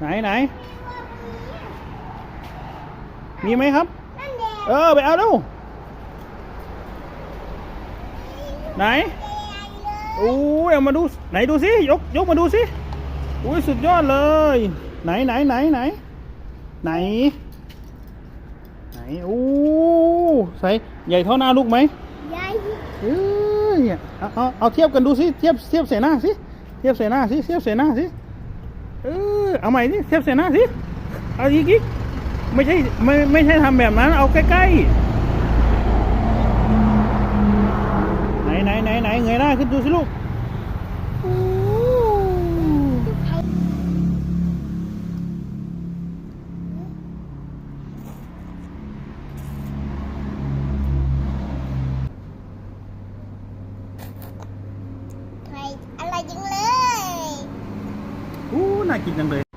ไหนไหน มีไหมครับนั่นแดงเออ ไปเอาเร็วไหนอู้ยเอามาดูไหนดูสิยกยกมาดูสิอุ้ยสุดยอดเลย ไหนไหนไหนไหน ไหน ไหนอู้ใส่ใหญ่เท่าหน้าลูกไหมใหญ่เอ้ยเอาเอาเอาเทียบกันดูสิเทียบเทียบใส่หน้าสิเทียบใส่หน้าสิเทียบใส่หน้าสิ เออเอาใหม่สิเทียบใส่หน้าสิเอาอีกอีกไม่ใช่ไม่ไม่ใช่ทำแบบนั้น เอาใกล้ๆไหนไหนไหนไหนเงยหน้าขึ้นดูสิลูกอู้ใครอะไรจังเลย น่ากินจังเลย